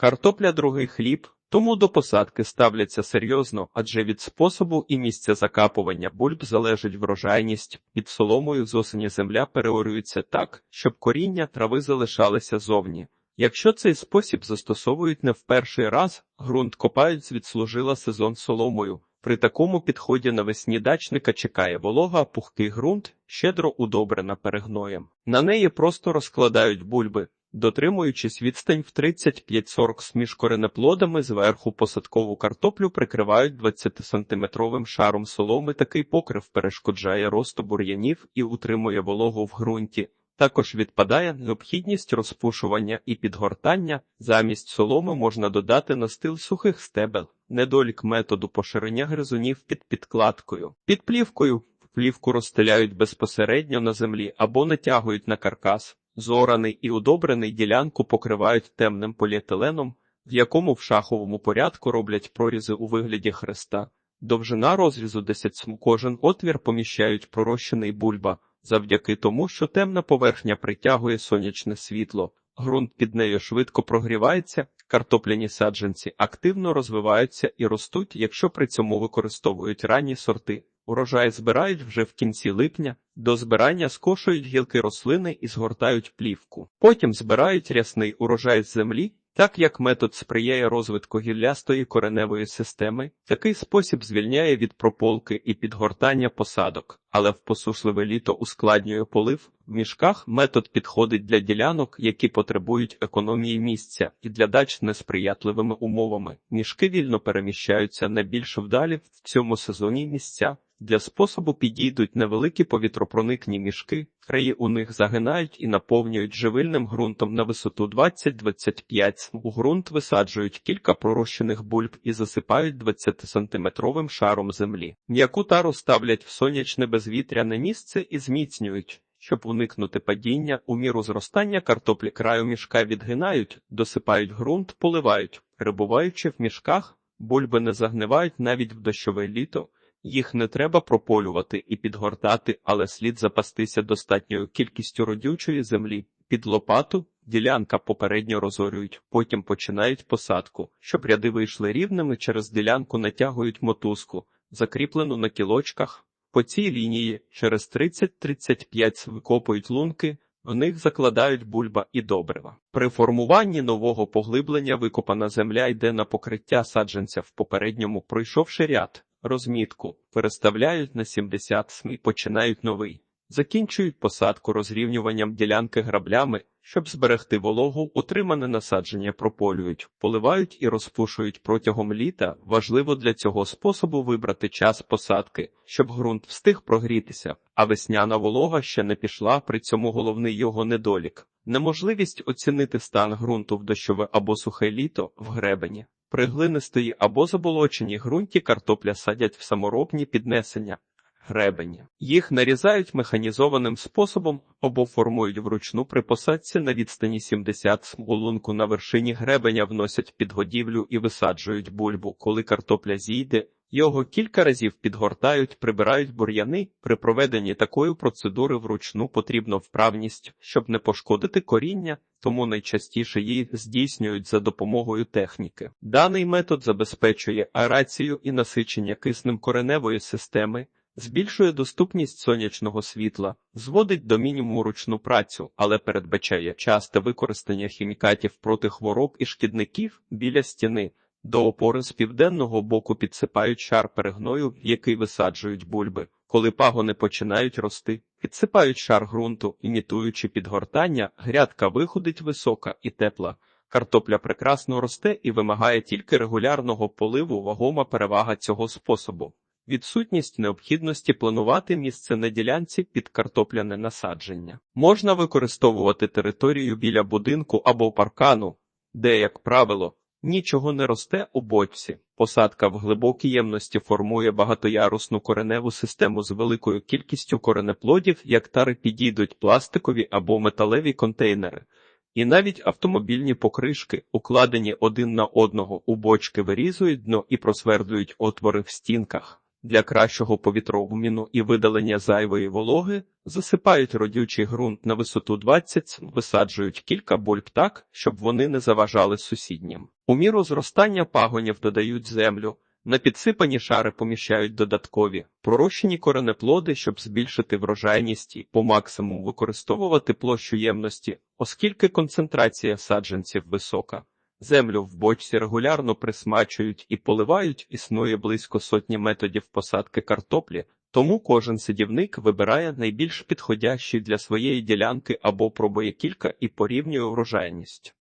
Картопля другий хліб, тому до посадки ставляться серйозно, адже від способу і місця закапування бульб залежить врожайність. Під соломою з осені земля переорюється так, щоб коріння трави залишалися зовні. Якщо цей спосіб застосовують не в перший раз, ґрунт копають з відслужила сезон соломою. При такому підході навесні дачника чекає волога, пухкий ґрунт, щедро удобрена перегноєм. На неї просто розкладають бульби, дотримуючись відстань в 35-40 між коренеплодами, зверху посадкову картоплю прикривають 20-сантиметровим шаром соломи. Такий покрив перешкоджає росту бур'янів і утримує вологу в ґрунті. Також відпадає необхідність розпушування і підгортання. Замість соломи можна додати настил сухих стебел, недолік методу поширення гризунів під підкладкою. Під плівкою плівку розстеляють безпосередньо на землі або натягують на каркас. Зораний і удобрений ділянку покривають темним поліетиленом, в якому в шаховому порядку роблять прорізи у вигляді хреста. Довжина розрізу 10 см. Кожен отвір поміщають пророщений бульба, завдяки тому, що темна поверхня притягує сонячне світло. Ґрунт під нею швидко прогрівається, картопляні саджанці активно розвиваються і ростуть, якщо при цьому використовують ранні сорти. Урожай збирають вже в кінці липня, до збирання скошують гілки рослини і згортають плівку. Потім збирають рясний урожай з землі, так як метод сприяє розвитку гіллястої кореневої системи, такий спосіб звільняє від прополки і підгортання посадок, але в посушливе літо ускладнює полив. В мішках метод підходить для ділянок, які потребують економії місця, і для дач несприятливими умовами. Мішки вільно переміщаються на більш вдалі в цьому сезоні місця. Для способу підійдуть невеликі повітропроникні мішки, краї у них загинають і наповнюють живильним ґрунтом на висоту 20-25 см. У ґрунт висаджують кілька пророщених бульб і засипають 20-сантиметровим шаром землі. М'яку тару ставлять в сонячне безвітряне місце і зміцнюють. Щоб уникнути падіння, у міру зростання картоплі краю мішка відгинають, досипають ґрунт, поливають. Перебуваючи в мішках, бульби не загнивають навіть в дощове літо. Їх не треба прополювати і підгортати, але слід запастися достатньою кількістю родючої землі. Під лопату ділянка попередньо розорюють, потім починають посадку. Щоб ряди вийшли рівними, через ділянку натягують мотузку, закріплену на кілочках. По цій лінії через 30-35 викопують лунки, в них закладають бульба і добрива. При формуванні нового поглиблення викопана земля йде на покриття саджанця в попередньому, пройшовши ряд розмітку, переставляють на 70 см і починають новий. Закінчують посадку розрівнюванням ділянки граблями, щоб зберегти вологу, утримане насадження прополюють, поливають і розпушують протягом літа. Важливо для цього способу вибрати час посадки, щоб ґрунт встиг прогрітися, а весняна волога ще не пішла, при цьому головний його недолік. Неможливість оцінити стан ґрунту в дощове або сухе літо в гребені. При глинистої або заболоченій ґрунті картопля садять в саморобні піднесення гребені. Їх нарізають механізованим способом або формують вручну при посадці на відстані 70 смолунку на вершині гребеня вносять підгодівлю і висаджують бульбу. Коли картопля зійде, його кілька разів підгортають, прибирають бур'яни. При проведенні такої процедури вручну потрібно вправність, щоб не пошкодити коріння, тому найчастіше її здійснюють за допомогою техніки. Даний метод забезпечує аерацію і насичення киснем кореневої системи, збільшує доступність сонячного світла, зводить до мінімуму ручну працю, але передбачає часте використання хімікатів проти хвороб і шкідників біля стіни. До опори з південного боку підсипають шар перегною, який висаджують бульби. Коли пагони починають рости, підсипають шар ґрунту, імітуючи підгортання, грядка виходить висока і тепла. Картопля прекрасно росте і вимагає тільки регулярного поливу вагома перевага цього способу. Відсутність необхідності планувати місце на ділянці під картопляне насадження. Можна використовувати територію біля будинку або паркану, де, як правило, Нічого не росте у бочці. Посадка в глибокій ємності формує багатоярусну кореневу систему з великою кількістю коренеплодів, як тари підійдуть пластикові або металеві контейнери. І навіть автомобільні покришки, укладені один на одного у бочки, вирізують дно і просвердлюють отвори в стінках. Для кращого повітрообміну і видалення зайвої вологи засипають родючий ґрунт на висоту 20 висаджують кілька бульб так, щоб вони не заважали сусіднім. У міру зростання пагонів додають землю, на підсипані шари поміщають додаткові пророщені коренеплоди, щоб збільшити врожайність і по максимуму використовувати площу ємності, оскільки концентрація саджанців висока. Землю в бочці регулярно присмачують і поливають, існує близько сотні методів посадки картоплі, тому кожен садівник вибирає найбільш підходящий для своєї ділянки або пробує кілька і порівнює врожайність.